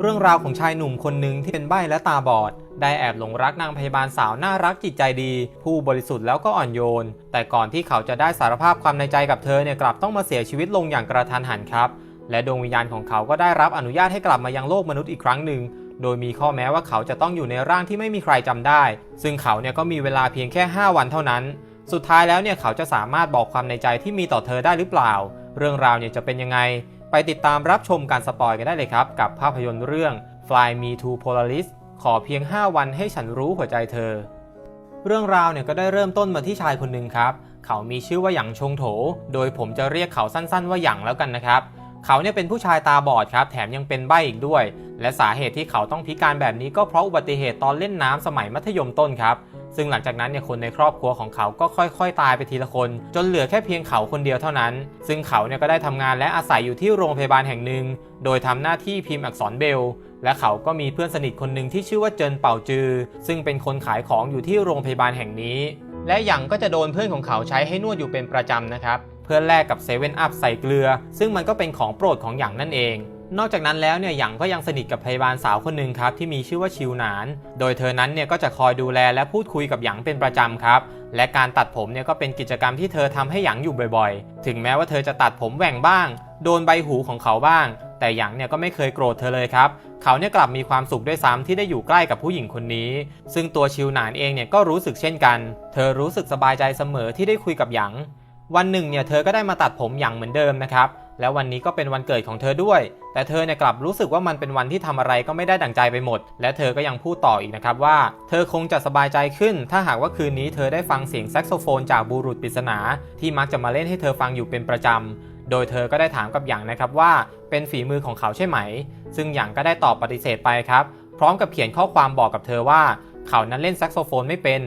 เรื่องราวของชายหนุ่มคนหนึ่งที่เป็นใบ้และตาบอด ได้แอบหลงรักนางพยาบาลสาวน่ารักจิตใจดี ผู้บริสุทธิ์แล้วก็อ่อนโยน แต่ก่อนที่เขาจะได้สารภาพความในใจกับเธอเนี่ยกลับต้องมาเสียชีวิตลงอย่างกระทันหันครับ และดวงวิญญาณของเขาก็ได้รับอนุญาตให้กลับมายังโลกมนุษย์อีกครั้งหนึ่ง โดยมีข้อแม้ว่าเขาจะต้องอยู่ในร่างที่ไม่มีใครจำได้ ซึ่งเขาเนี่ยก็มีเวลาเพียงแค่ 5 วันเท่านั้น สุดท้ายแล้วเนี่ยเขาจะสามารถบอกความในใจที่มีต่อเธอได้หรือเปล่า เรื่องราวเนี่ยจะเป็นยังไง ไปติดตามรับชมการสปอยกันได้เลยครับ กับภาพยนตร์เรื่อง Fly Me to Polaris ขอเพียง 5 วันให้ฉันรู้หัวใจเธอ เรื่องราวเนี่ยก็ได้เริ่มต้นมาที่ชายคนหนึ่งครับ เขามีชื่อว่าหยางชงโถ โดยผมจะเรียกเขาสั้นๆว่าหยางแล้วกันนะครับ เขาเนี่ยเป็นผู้ชายตาบอดครับ แถมยังเป็นใบ้อีกด้วย และสาเหตุที่เขาต้องพิการแบบนี้ก็เพราะอุบัติเหตุตอนเล่นน้ำสมัยมัธยมต้นครับ ซึ่งหลังจากนั้นเนี่ยคนในครอบครัวของเขาก็ค่อยๆ ตายไปทีละคน จนเหลือแค่เพียงเขาคนเดียวเท่านั้น ซึ่งเขาเนี่ยก็ได้ทำงานและอาศัยอยู่ที่โรงพยาบาลแห่งหนึ่ง โดยทำหน้าที่พิมพ์อักษรเบล และเขาก็มีเพื่อนสนิทคนหนึ่งที่ชื่อว่าเจินเป่าจือ ซึ่งเป็นคนขายของอยู่ที่โรงพยาบาลแห่งนี้ และหยางก็จะโดนเพื่อนของเขาใช้ให้นวดอยู่เป็นประจำนะครับ พื่อแลกกับเซเว่นอัพใส่เกลือ ซึ่งมันก็เป็นของโปรดของหยางนั่นเอง นอกจากนั้นแล้วเนี่ยหยางก็ยังสนิทกับพยาบาลสาวคนหนึ่งครับที่มีชื่อว่าชิวหนาน โดยเธอนั้นเนี่ยก็จะคอยดูแลและพูดคุยกับหยางเป็นประจำครับ และการตัดผมเนี่ยก็เป็นกิจกรรมที่เธอทำให้หยางอยู่บ่อยๆ ถึงแม้ว่าเธอจะตัดผมแหว่งบ้าง โดนใบหูของเขาบ้าง แต่หยางเนี่ยก็ไม่เคยโกรธเธอเลยครับเขาเนี่ยกลับมีความสุขด้วยซ้ำที่ได้อยู่ใกล้กับผู้หญิงคนนี้ ซึ่งตัวชิวหนานเองเนี่ยก็รู้สึกเช่นกัน เธอรู้สึกสบายใจเสมอที่ได้คุยกับหยาง วันหนึ่งเนี่ยเธอก็ได้มาตัดผมอย่างเหมือนเดิมนะครับ แล้ววันนี้ก็เป็นวันเกิดของเธอด้วย แต่เธอเนี่ยกลับรู้สึกว่ามันเป็นวันที่ทำอะไรก็ไม่ได้ดั่งใจไปหมด และเธอก็ยังพูดต่ออีกนะครับว่า เธอคงจะสบายใจขึ้น ถ้าหากว่าคืนนี้เธอได้ฟังเสียงแซกโซโฟนจากบุรุษปริศนา ที่มักจะมาเล่นให้เธอฟังอยู่เป็นประจำ โดยเธอก็ได้ถามกับหยางนะครับว่า เป็นฝีมือของเขาใช่ไหม ซึ่งหยางก็ได้ตอบปฏิเสธไปครับ พร้อมกับเขียนข้อความบอกกับเธอว่า เขานั้นเล่นแซกโซโฟนไม่เป็น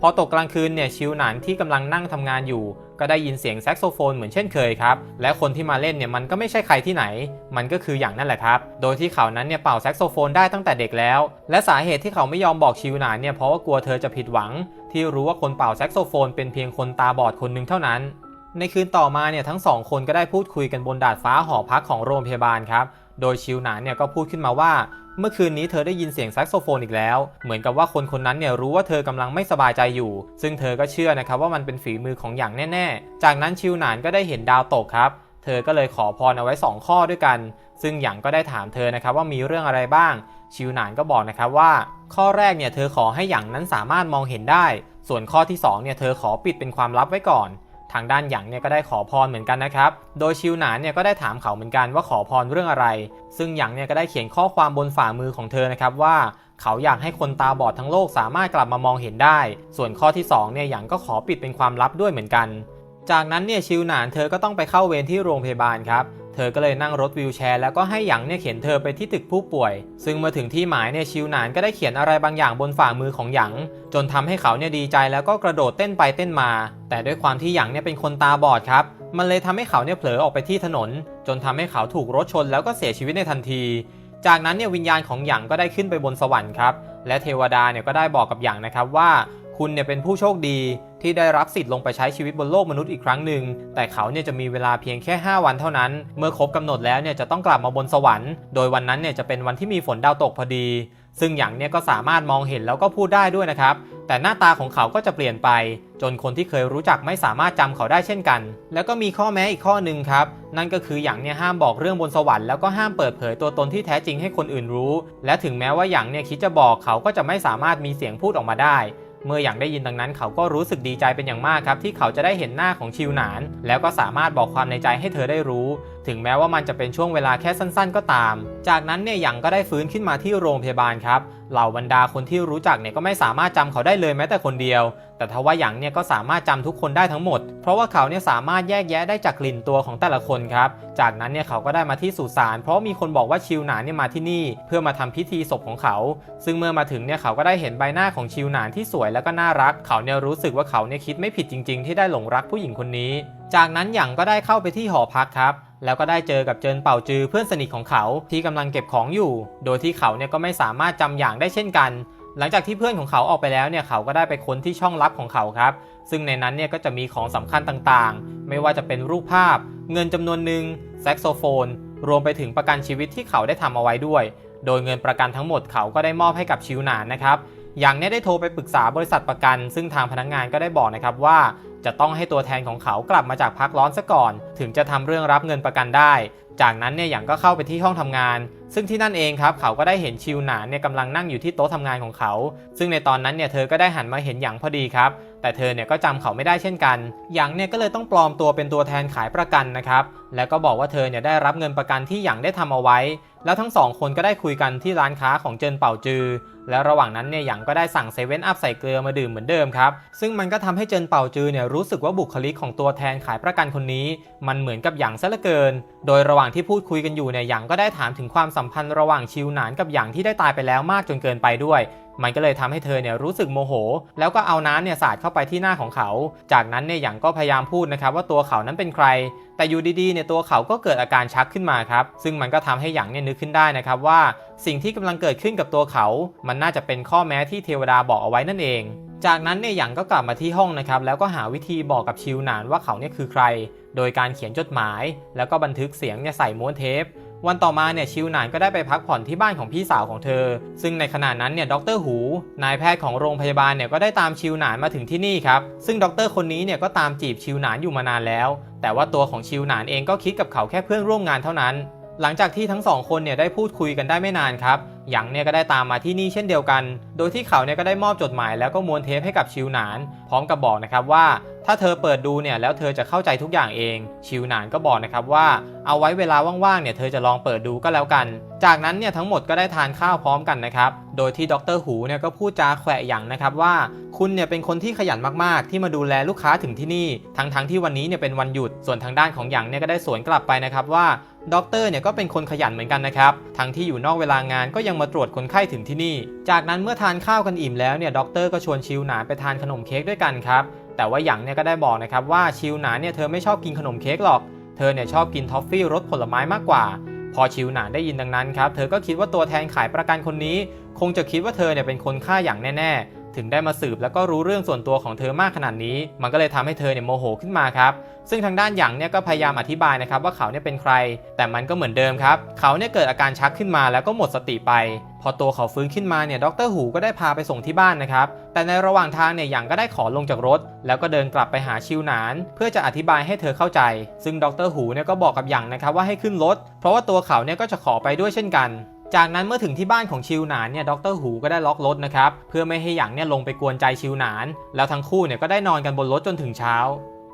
พอตกกลางคืนเนี่ยชิวหนานที่กำลังนั่งทำงานอยู่ ก็ได้ยินเสียงแซกโซโฟนเหมือนเช่นเคยครับ และคนที่มาเล่นเนี่ยมันก็ไม่ใช่ใครที่ไหน มันก็คืออย่างนั่นแหละครับ โดยที่เขานั้นเนี่ยเป่าแซกโซโฟนได้ตั้งแต่เด็กแล้ว และสาเหตุที่เขาไม่ยอมบอกชิวหนานเนี่ยเพราะว่ากลัวเธอจะผิดหวัง ที่รู้ว่าคนเป่าแซกโซโฟนเป็นเพียงคนตาบอดคนหนึ่งเท่านั้น ในคืนต่อมาเนี่ยทั้งสองคนก็ได้พูดคุยกันบนดาดฟ้าหอพักของโรงพยาบาลครับ โดยชิวหนานเนี่ยก็พูดขึ้นมาว่าเมื่อคืนนี้เธอได้ยินเสียงแซกโซโฟนอีกแล้ว เหมือนกับว่าคนคนนั้นเนี่ยรู้ว่าเธอกำลังไม่สบายใจอยู่ ซึ่งเธอก็เชื่อนะครับว่ามันเป็นฝีมือของอย่างแน่ๆ จากนั้นชิวหนานก็ได้เห็นดาวตกครับ เธอก็เลยขอพรเอาไว้ 2 ข้อด้วยกัน ซึ่งหยางก็ได้ถามเธอนะครับว่ามีเรื่องอะไรบ้าง ชิวหนานก็บอกนะครับว่า ข้อแรกเนี่ยเธอขอให้หยางนั้นสามารถมองเห็นได้ ส่วนข้อที่สองเนี่ยเธอขอปิดเป็นความลับไว้ก่อน ทางด้านหยางเนี่ยก็ได้ขอพรเหมือนกันนะครับ โดยชิวหนานเนี่ยก็ได้ถามเขาเหมือนกันว่าขอพรเรื่องอะไร ซึ่งหยางเนี่ยก็ได้เขียนข้อความบนฝ่ามือของเธอนะครับว่าเขาอยากให้คนตาบอดทั้งโลกสามารถกลับมามองเห็นได้ ส่วนข้อที่2เนี่ยหยางก็ขอปิดเป็นความลับด้วยเหมือนกัน จากนั้นเนี่ยชิวหนานเธอก็ต้องไปเข้าเวรที่โรงพยาบาลครับ เธอก็เลยนั่งรถวีลแชร์แล้วก็ให้หยางเนี่ยเข็นเธอไปที่ตึกผู้ป่วย ซึ่งเมื่อถึงที่หมายเนี่ยชิวหนานก็ได้เขียนอะไรบางอย่างบนฝ่ามือของหยางจนทำให้เขาเนี่ยดีใจแล้วก็กระโดดเต้นไปเต้นมา แต่ด้วยความที่หยางเนี่ยเป็นคนตาบอดครับมันเลยทำให้เขาเนี่ยเผลอออกไปที่ถนน จนทำให้เขาถูกรถชนแล้วก็เสียชีวิตในทันที จากนั้นเนี่ยวิญญาณของหยางก็ได้ขึ้นไปบนสวรรค์ครับและเทวดาเนี่ยก็ได้บอกกับหยางนะครับว่า คุณเนี่ยเป็นผู้โชคดี ที่ได้รับสิทธิ์ลงไปใช้ชีวิตบนโลกมนุษย์อีกครั้งหนึ่ง แต่เขาเนี่ยจะมีเวลาเพียงแค่ 5 วันเท่านั้น เมื่อครบกำหนดแล้วเนี่ยจะต้องกลับมาบนสวรรค์ โดยวันนั้นเนี่ยจะเป็นวันที่มีฝนดาวตกพอดี ซึ่งหยางเนี่ยก็สามารถมองเห็นแล้วก็พูดได้ด้วยนะครับ แต่หน้าตาของเขาก็จะเปลี่ยนไป จนคนที่เคยรู้จักไม่สามารถจำเขาได้เช่นกัน แล้วก็มีข้อแม้อีกข้อหนึ่งครับ นั่นก็คือหยางเนี่ยห้ามบอกเรื่องบนสวรรค์แล้วก็ห้ามเปิดเผยตัวตนที่แท้จริงให้คนอื่นรู้ และถึงแม้ว่าหยางเนี่ยคิดจะบอกเขาก็จะไม่สามารถมีเสียงพูดออกมาได้ เมื่ออย่างได้ยินดังนั้นเขาก็รู้สึกดีใจเป็นอย่างมากครับที่เขาจะได้เห็นหน้าของชิวหนาน แล้วก็สามารถบอกความในใจให้เธอได้รู้ถึงแม้ว่ามันจะเป็นช่วงเวลาแค่สั้นๆ ก็ตาม จากนั้นเนี่ยหยางก็ได้ฟื้นขึ้นมาที่โรงพยาบาลครับ เหล่าบรรดาคนที่รู้จักเนี่ยก็ไม่สามารถจำเขาได้เลยแม้แต่คนเดียว แต่ทว่าหยางเนี่ยก็สามารถจำทุกคนได้ทั้งหมด เพราะว่าเขาเนี่ยสามารถแยกแยะได้จากกลิ่นตัวของแต่ละคนครับ จากนั้นเนี่ยเขาก็ได้มาที่สุสาน เพราะมีคนบอกว่าชิวหนานเนี่ยมาที่นี่ เพื่อมาทำพิธีศพของเขา ซึ่งเมื่อมาถึงเนี่ยเขาก็ได้เห็นใบหน้าของชิวหนานที่สวยแล้วก็น่ารัก เขาเนี่ยรู้สึกว่าเขาเนี่ยคิดไม่ผิดจริง ๆ ที่ได้หลงรักผู้หญิงคนนี้ จากนั้นหยางก็ได้เข้าไปที่หอพักครับ แล้วก็ได้เจอกับเจินเป่าจือเพื่อนสนิทของเขาที่กำลังเก็บของอยู่ โดยที่เขาเนี่ยก็ไม่สามารถจำอย่างได้เช่นกัน หลังจากที่เพื่อนของเขาออกไปแล้วเนี่ยเขาก็ได้ไปค้นที่ช่องลับของเขาครับ ซึ่งในนั้นเนี่ยก็จะมีของสำคัญต่างๆ ไม่ว่าจะเป็นรูปภาพ เงินจำนวนหนึ่งแซกโซโฟน รวมไปถึงประกันชีวิตที่เขาได้ทำเอาไว้ด้วย โดยเงินประกันทั้งหมดเขาก็ได้มอบให้กับชิวหนานนะครับอย่างเนี้ได้โทรไปปรึกษาบริษัทประกัน ซึ่งทางพนักงานก็ได้บอกนะครับว่า จะต้องให้ตัวแทนของเขากลับมาจากพักร้อนซะก่อน ถึงจะทำเรื่องรับเงินประกันได้ จากนั้นเนี่ยอย่างก็เข้าไปที่ห้องทำงาน ซึ่งที่นั่นเองครับเขาก็ได้เห็นชิวหนานเนี่ยกำลังนั่งอยู่ที่โต๊ะทำงานของเขา ซึ่งในตอนนั้นเนี่ยเธอก็ได้หันมาเห็นหยางพอดีครับแต่เธอเนี่ยก็จำเขาไม่ได้เช่นกัน หยางเนี่ยก็เลยต้องปลอมตัวเป็นตัวแทนขายประกันนะครับ แล้วก็บอกว่าเธอเนี่ยได้รับเงินประกันที่หยางได้ทำเอาไว้ แล้วทั้งสองคนก็ได้คุยกันที่ร้านค้าของเจินเป่าจือ แล้วระหว่างนั้นเนี่ยหยางก็ได้สั่งเซเว่นอัพใส่เกลือมาดื่มเหมือนเดิมครับ ซึ่งมันก็ทำให้เจินเป่าจือเนี่ยรู้สึกว่าบุคลิกของตัวแทนขายประกันคนนี้ มันเหมือนกับหยางซะเหลือเกิน โดยระหว่างที่พูดคุยกันอยู่เนี่ยหยางก็ได้ถามถึงความสัมพันธ์ระหว่างชิวหนานกับหยางที่ได้ตายไปแล้วมากจนเกินไปด้วยมันก็เลยทำให้เธอเนี่ยรู้สึกโมโห แล้วก็เอาน้ำเนี่ยสาดเข้าไปที่หน้าของเขา จากนั้นเนี่ยหยางก็พยายามพูดนะครับว่าตัวเขานั้นเป็นใคร แต่อยู่ดีๆเนี่ยตัวเขาก็เกิดอาการชักขึ้นมาครับ ซึ่งมันก็ทำให้หยางเนี่ยนึกขึ้นได้นะครับว่าสิ่งที่กำลังเกิดขึ้นกับตัวเขา มันน่าจะเป็นข้อแม้ที่เทวดาบอกเอาไว้นั่นเองจากนั้นเนี่ยหยางก็กลับมาที่ห้องนะครับแล้วก็หาวิธีบอกกับชิวหนานว่าเขาเนี่ยคือใคร โดยการเขียนจดหมาย แล้วก็บันทึกเสียงเนี่ยใส่ม้วนเทป วันต่อมาเนี่ยชิวหนานก็ได้ไปพักผ่อนที่บ้านของพี่สาวของเธอ ซึ่งในขณะนั้นเนี่ยดรหู นายแพทย์ของโรงพยาบาลเนี่ยก็ได้ตามชิวหนานมาถึงที่นี่ครับ ซึ่งดรคนนี้เนี่ยก็ตามจีบชิวหนานอยู่มานานแล้ว แต่ว่าตัวของชิวหนานเองก็คิดกับเขาแค่เพื่อนร่วมงานเท่านั้น หลังจากที่ทั้งสองคนเนี่ยได้พูดคุยกันได้ไม่นานครับหยางเนี่ยก็ได้ตามมาที่นี่เช่นเดียวกัน โดยที่เขาเนี่ยก็ได้มอบจดหมายแล้วก็ม้วนเทปให้กับชิวหนาน พร้อมกับบอกนะครับว่า ถ้าเธอเปิดดูเนี่ยแล้วเธอจะเข้าใจทุกอย่างเอง ชิวหนานก็บอกนะครับว่าเอาไว้เวลาว่างๆเนี่ยเธอจะลองเปิดดูก็แล้วกัน จากนั้นเนี่ยทั้งหมดก็ได้ทานข้าวพร้อมกันนะครับ โดยที่ดรหูเนี่ยก็พูดจาแขวะหยางนะครับว่า คุณเนี่ยเป็นคนที่ขยันมากๆ ที่มาดูแลลูกค้าถึงที่นี่ ทั้งๆที่วันนี้เนี่ยเป็นวันหยุดส่วนทางด้านของหยางเนี่ยก็ได้สวนกลับไปนะครับว่าด็อกเตอร์เนี่ยก็เป็นคนขยันเหมือนกันนะครับ ทั้งที่อยู่นอกเวลางานก็ยังมาตรวจคนไข้ถึงที่นี่ จากนั้นเมื่อทานข้าวกันอิ่มแล้วเนี่ยด็อกเตอร์ก็ชวนชิวหนานไปทานขนมเค้กด้วยกันครับ แต่ว่าหยางเนี่ยก็ได้บอกนะครับว่าชิวหนานเนี่ยเธอไม่ชอบกินขนมเค้กหรอก เธอเนี่ยชอบกินทอฟฟี่รสผลไม้มากกว่า พอชิวหนานได้ยินดังนั้นครับ เธอก็คิดว่าตัวแทนขายประกันคนนี้ คงจะคิดว่าเธอเนี่ยเป็นคนฆ่าอย่างแน่ๆ ถึงได้มาสืบแล้วก็รู้เรื่องส่วนตัวของเธอมากขนาดนี้ มันก็เลยทำให้เธอเนี่ยโมโหขึ้นมาครับ ซึ่งทางด้านหยางเนี่ยก็พยายามอธิบายนะครับว่าเขาเนี่ยเป็นใคร แต่มันก็เหมือนเดิมครับ เขาเนี่ยเกิดอาการชักขึ้นมาแล้วก็หมดสติไป พอตัวเขาฟื้นขึ้นมาเนี่ย ดรหูก็ได้พาไปส่งที่บ้านนะครับ แต่ในระหว่างทางเนี่ยหยางก็ได้ขอลงจากรถ แล้วก็เดินกลับไปหาชิวหนาน เพื่อจะอธิบายให้เธอเข้าใจ ซึ่งดรหูเนี่ยก็บอกกับหยางนะครับว่าให้ขึ้นรถ เพราะว่าตัวเขาเนี่ยก็จะขอไปด้วยเช่นกัน จากนั้นเมื่อถึงที่บ้านของชิวหนานเนี่ยดรหูก็ได้ล็อกรถนะครับเพื่อไม่ให้หยางเนี่ยลงไปกวนใจชิวหนาน แล้วทั้งคู่เนี่ยก็ได้นอนกันบนรถจนถึงเช้า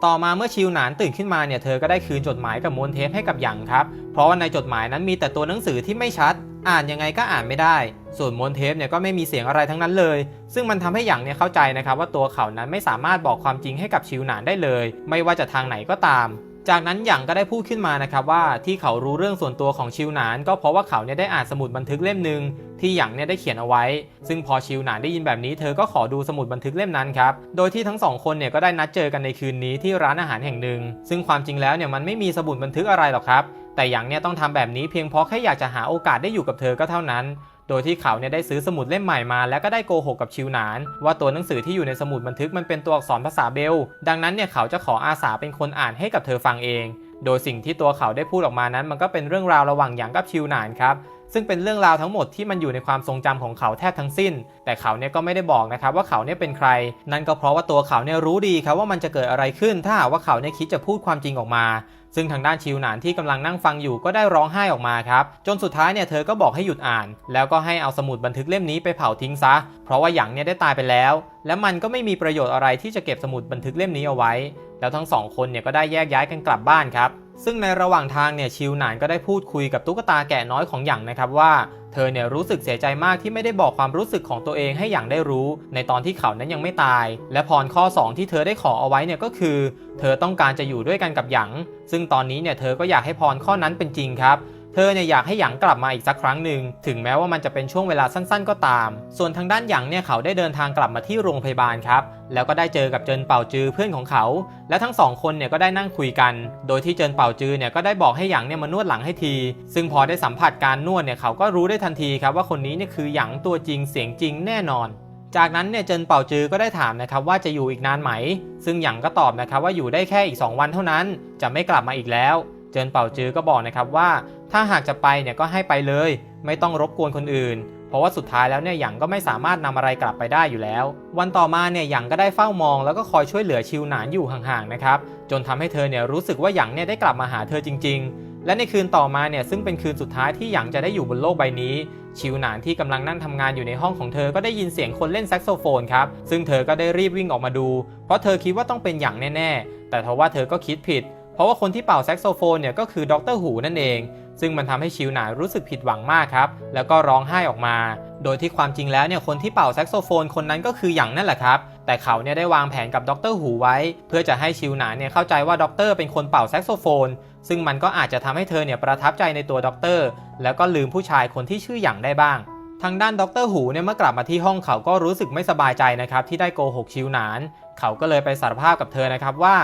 ต่อมาเมื่อชิวหนานตื่นขึ้นมาเนี่ยเธอก็ได้คืนจดหมายกับม้วนเทปให้กับหยางครับเพราะว่าในจดหมายนั้นมีแต่ตัวหนังสือที่ไม่ชัด อ่านยังไงก็อ่านไม่ได้ ส่วนม้วนเทปเนี่ยก็ไม่มีเสียงอะไรทั้งนั้นเลย ซึ่งมันทำให้หยางเนี่ยเข้าใจนะครับว่าตัวเขานั้นไม่สามารถบอกความจริงให้กับชิวหนานได้เลย ไม่ว่าจะทางไหนก็ตาม จากนั้นหยางก็ได้พูดขึ้นมานะครับว่าที่เขารู้เรื่องส่วนตัวของชิวหนาน ก็เพราะว่าเขาเนี่ยได้อ่านสมุดบันทึกเล่มหนึ่งที่หยางเนี่ยได้เขียนเอาไว้ ซึ่งพอชิวหนานได้ยินแบบนี้เธอก็ขอดูสมุดบันทึกเล่มนั้นครับ โดยที่ทั้งสองคนเนี่ยก็ได้นัดเจอกันในคืนนี้ที่ร้านอาหารแห่งหนึ่ง ซึ่งความจริงแล้วเนี่ยมันไม่มีสมุดบันทึกอะไรหรอกครับ แต่หยางเนี่ยต้องทำแบบนี้เพียงเพราะแค่อยากจะหาโอกาสได้อยู่กับเธอก็เท่านั้น โดยที่เขาเนี่ยได้ซื้อสมุดเล่มใหม่มา แล้วก็ได้โกหกกับชิวหนาน ว่าตัวหนังสือที่อยู่ในสมุดบันทึกมันเป็นตัวอักษรภาษาเบล ดังนั้นเนี่ยเขาจะขออาสาเป็นคนอ่านให้กับเธอฟังเอง โดยสิ่งที่ตัวเขาได้พูดออกมานั้น มันก็เป็นเรื่องราวระหว่างหยางกับชิวหนานครับ ซึ่งเป็นเรื่องราวทั้งหมดที่มันอยู่ในความทรงจำของเขาแทบทั้งสิ้น แต่เขาเนี่ยก็ไม่ได้บอกนะครับว่าเขาเนี่ยเป็นใคร นั่นก็เพราะว่าตัวเขาเนี่ยรู้ดีครับว่ามันจะเกิดอะไรขึ้น ถ้าหากว่าเขาเนี่ยคิดจะพูดความจริงออกมา ซึ่งทางด้านชิวหนานที่กำลังนั่งฟังอยู่ก็ได้ร้องไห้ออกมาครับ จนสุดท้ายเนี่ยเธอก็บอกให้หยุดอ่าน แล้วก็ให้เอาสมุดบันทึกเล่มนี้ไปเผาทิ้งซะ เพราะว่าหยางเนี่ยได้ตายไปแล้ว และมันก็ไม่มีประโยชน์อะไรที่จะเก็บสมุดบันทึกเล่มนี้เอาไว้ แล้วทั้งสองคนเนี่ยก็ได้แยกย้ายกันกลับบ้านครับ ซึ่งในระหว่างทางเนี่ยชิวหนานก็ได้พูดคุยกับตุ๊กตาแกะน้อยของหยางนะครับว่า เธอเนี่ยรู้สึกเสียใจมากที่ไม่ได้บอกความรู้สึกของตัวเองให้หยางได้รู้ ในตอนที่เขานั้นยังไม่ตาย และพรข้อ 2 ที่เธอได้ขอเอาไว้เนี่ยก็คือ เธอต้องการจะอยู่ด้วยกันกับหยางซึ่งตอนนี้เนี่ยเธอก็อยากให้พรข้อนั้นเป็นจริงครับ เธอเนี่ยอยากให้หยางกลับมาอีกสักครั้งหนึ่งถึงแม้ว่ามันจะเป็นช่วงเวลาสั้นๆ ก็ตาม ส่วนทางด้านหยางเนี่ยเขาได้เดินทางกลับมาที่โรงพยาบาลครับ แล้วก็ได้เจอกับเจินเป่าจือเพื่อนของเขา และทั้งสองคนเนี่ยก็ได้นั่งคุยกัน โดยที่เจินเป่าจือเนี่ยก็ได้บอกให้หยางเนี่ยมานวดหลังให้ที ซึ่งพอได้สัมผัสการนวดเนี่ยเขาก็รู้ได้ทันทีครับว่าคนนี้เนี่ยคือหยางตัวจริงเสียงจริงแน่นอนจากนั้นเนี่ยเจินเป่าจือก็ได้ถามนะครับว่าจะอยู่อีกนานไหม ซึ่งหยางก็ตอบนะครับว่าอยู่ได้แค่อีก 2 วันเท่านั้น จะไม่กลับมาอีกแล้ว เจินเป่าจือก็บอกนะครับว่า ถ้าหากจะไปเนี่ยก็ให้ไปเลย ไม่ต้องรบกวนคนอื่น เพราะว่าสุดท้ายแล้วเนี่ยหยางก็ไม่สามารถนำอะไรกลับไปได้อยู่แล้ว วันต่อมาเนี่ยหยางก็ได้เฝ้ามอง แล้วก็คอยช่วยเหลือชิวหนานอยู่ห่างๆนะครับจนทำให้เธอเนี่ยรู้สึกว่าหยางเนี่ยได้กลับมาหาเธอจริง ๆ และในคืนต่อมาเนี่ยซึ่งเป็นคืนสุดท้ายที่หยางจะได้อยู่บนโลกใบนี้ ชิวหนานที่กำลังนั่งทำงานอยู่ในห้องของเธอก็ได้ยินเสียงคนเล่นแซกโซโฟนครับซึ่งเธอก็ได้รีบวิ่งออกมาดู เพราะเธอคิดว่าต้องเป็นหยางแน่ๆ แต่ทว่าเธอก็คิดผิด เพราะว่าคนที่เป่าแซกโซโฟนเนี่ยก็คือดรหูนั่นเอง ซึ่งมันทำให้ชิวหนารู้สึกผิดหวังมากครับ แล้วก็ร้องไห้ออกมา โดยที่ความจริงแล้วเนี่ยคนที่เป่าแซกโซโฟนคนนั้นก็คือหยางนั่นแหละครับ แต่เขาเนี่ยได้วางแผนกับดรหูไว้ เพื่อจะให้ชิวหนาเนี่ยเข้าใจว่าดรเป็นคนเป่าแซกโซโฟน ซึ่งมันก็อาจจะทำให้เธอเนี่ยประทับใจในตัวด็อกเตอร์แล้วก็ลืมผู้ชายคนที่ชื่อหยางได้บ้างทางด้านดรหูเนี่ยเมื่อกลับมาที่ห้องเขาก็รู้สึกไม่สบายใจนะครับที่ได้โกหกชิวหนาน เขาก็เลยไปสารภาพกับเธอนะครับว่า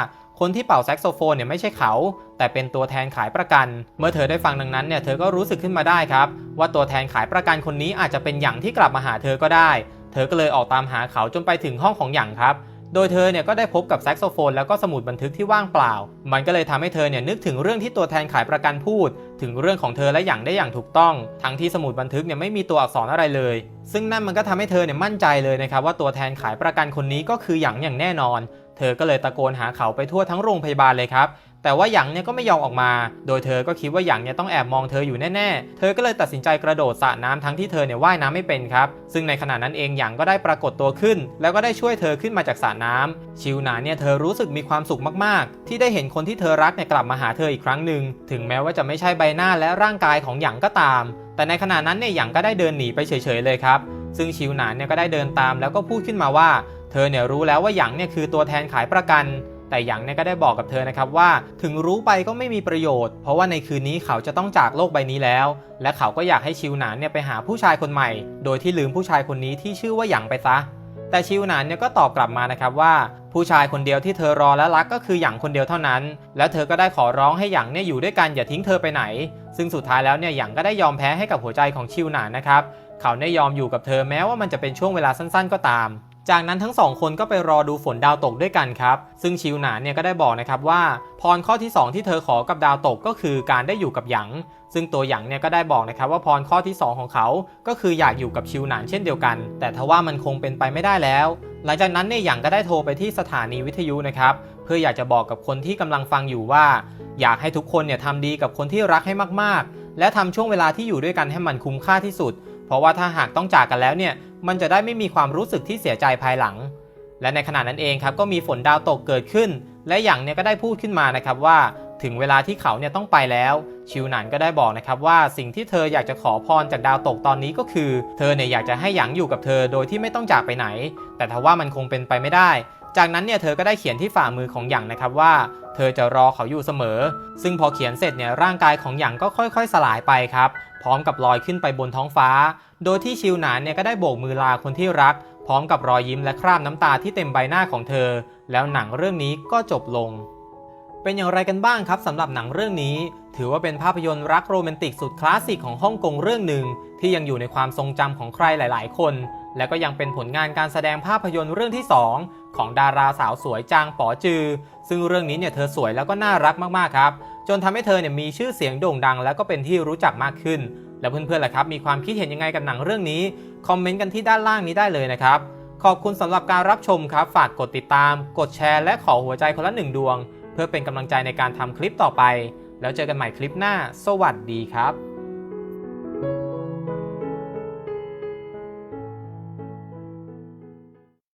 คนที่เป่าแซกโซโฟนเนี่ยไม่ใช่เขา แต่เป็นตัวแทนขายประกัน เมื่อเธอได้ฟังดังนั้นเนี่ยเธอก็รู้สึกขึ้นมาได้ครับ ว่าตัวแทนขายประกันคนนี้อาจจะเป็นหยางที่กลับมาหาเธอก็ได้ เธอก็เลยออกตามหาเขาจนไปถึงห้องของหยางครับโดยเธอเนี่ยก็ได้พบกับแซกโซโฟนแล้วก็สมุดบันทึกที่ว่างเปล่า มันก็เลยทำให้เธอเนี่ยนึกถึงเรื่องที่ตัวแทนขายประกันพูด ถึงเรื่องของเธอและอย่างได้อย่างถูกต้อง ทั้งที่สมุดบันทึกเนี่ยไม่มีตัวอักษรอะไรเลย ซึ่งนั่นมันก็ทำให้เธอเนี่ยมั่นใจเลยนะครับว่าตัวแทนขายประกันคนนี้ก็คือหยางอย่างแน่นอน เธอก็เลยตะโกนหาเขาไปทั่วทั้งโรงพยาบาลเลยครับ แต่ว่าหยางเนี่ยก็ไม่ยอมออกมา โดยเธอก็คิดว่าหยางเนี่ยต้องแอบมองเธออยู่แน่ๆ เธอก็เลยตัดสินใจกระโดดสระน้ำทั้งที่เธอเนี่ยว่ายน้ำไม่เป็นครับ ซึ่งในขณะนั้นเองหยางก็ได้ปรากฏตัวขึ้น แล้วก็ได้ช่วยเธอขึ้นมาจากสระน้ำชิวหนาเนี่ยเธอรู้สึกมีความสุขมากๆ ที่ได้เห็นคนที่เธอรักเนี่ยกลับมาหาเธออีกครั้งหนึ่ง ถึงแม้ว่าจะไม่ใช่ใบหน้าและร่างกายของหยางก็ตาม แต่ในขณะนั้นเนี่ยหยางก็ได้เดินหนีไปเฉยๆเลยครับ ซึ่งชิวหนานเนี่ยก็ได้เดินตามแล้วก็พูดขึ้นมาว่า เธอเนี่ยรู้แล้วว่าหยางเนี่ยคือตัวแทนขายประกัน แต่หยางเนี่ยก็ได้บอกกับเธอนะครับว่า ถึงรู้ไปก็ไม่มีประโยชน์ เพราะว่าในคืนนี้เขาจะต้องจากโลกใบนี้แล้ว และเขาก็อยากให้ชิวหนานเนี่ยไปหาผู้ชายคนใหม่ โดยที่ลืมผู้ชายคนนี้ที่ชื่อว่าหยางไปซะ แต่ชิวหนานเนี่ยก็ตอบกลับมานะครับว่า ผู้ชายคนเดียวที่เธอรอและรักก็คือหยางคนเดียวเท่านั้น แล้วเธอก็ได้ขอร้องให้หยางเนี่ยอยู่ด้วยกันอย่าทิ้งเธอไปไหน ซึ่งสุดท้ายแล้วเนี่ยหยางก็ได้ยอมแพ้ให้กับหัวใจของชิวหนานนะครับ เขาได้ยอมอยู่กับเธอแม้ว่ามันจะเป็นช่วงเวลาสั้น ๆ ก็ตาม จากนั้นทั้งสองคนก็ไปรอดูฝนดาวตกด้วยกันครับ ซึ่งชิวหนานเนี่ยก็ได้บอกนะครับว่า พรข้อที่ 2 ที่เธอขอกับดาวตกก็คือการได้อยู่กับหยางซึ่งตัวหยางเนี่ยก็ได้บอกนะครับว่าพรข้อที่ 2 ของเขา ก็คืออยากอยู่กับชิวหนานเช่นเดียวกัน แต่ทว่ามันคงเป็นไปไม่ได้แล้ว หลังจากนั้นเนี่ยหยางก็ได้โทรไปที่สถานีวิทยุนะครับเพื่ออยากจะบอกกับคนที่กำลังฟังอยู่ว่า อยากให้ทุกคนเนี่ยทำดีกับคนที่รักให้มากๆ และทำช่วงเวลาที่อยู่ด้วยกันให้มันคุ้มค่าที่สุด เพราะว่าถ้าหากต้องจากกันแล้วเนี่ยมันจะได้ไม่มีความรู้สึกที่เสียใจภายหลัง และในขณะนั้นเองครับก็มีฝนดาวตกเกิดขึ้น และหยางเนี่ยก็ได้พูดขึ้นมานะครับว่าถึงเวลาที่เขาเนี่ยต้องไปแล้ว ชิวหนานก็ได้บอกนะครับว่าสิ่งที่เธออยากจะขอพรจากดาวตกตอนนี้ก็คือ เธอเนี่ยอยากจะให้หยางอยู่กับเธอโดยที่ไม่ต้องจากไปไหน แต่ทว่ามันคงเป็นไปไม่ได้ จากนั้นเนี่ยเธอก็ได้เขียนที่ฝ่ามือของหยางนะครับว่า เธอจะรอเขาอยู่เสมอ ซึ่งพอเขียนเสร็จเนี่ยร่างกายของหยางก็ค่อยๆ สลายไปครับ พร้อมกับลอยขึ้นไปบนท้องฟ้า โดยที่ชิวหนานเนี่ยก็ได้โบกมือลาคนที่รัก พร้อมกับรอยยิ้มและคราบน้ำตาที่เต็มใบหน้าของเธอ แล้วหนังเรื่องนี้ก็จบลง เป็นอย่างไรกันบ้างครับสำหรับหนังเรื่องนี้ ถือว่าเป็นภาพยนตร์รักโรแมนติกสุดคลาสสิกของฮ่องกงเรื่องหนึ่งที่ยังอยู่ในความทรงจำของใครหลาย ๆ คน และก็ยังเป็นผลงานการแสดงภาพยนตร์เรื่องที่ 2 ของดาราสาวสวยจางป๋อจือ ซึ่งเรื่องนี้เนี่ยเธอสวยแล้วก็น่ารักมากๆครับ จนทำให้เธอเนี่ยมีชื่อเสียงโด่งดัง แล้วก็เป็นที่รู้จักมากขึ้น แล้วเพื่อนๆล่ะครับ มีความคิดเห็นยังไงกับหนังเรื่องนี้ คอมเมนต์กันที่ด้านล่างนี้ได้เลยนะครับ ขอบคุณสำหรับการรับชมครับ ฝากกดติดตาม กดแชร์ และขอหัวใจคนละหนึ่งดวง เพื่อเป็นกำลังใจในการทำคลิปต่อไป แล้วเจอกันใหม่คลิปหน้า สวัสดีครับ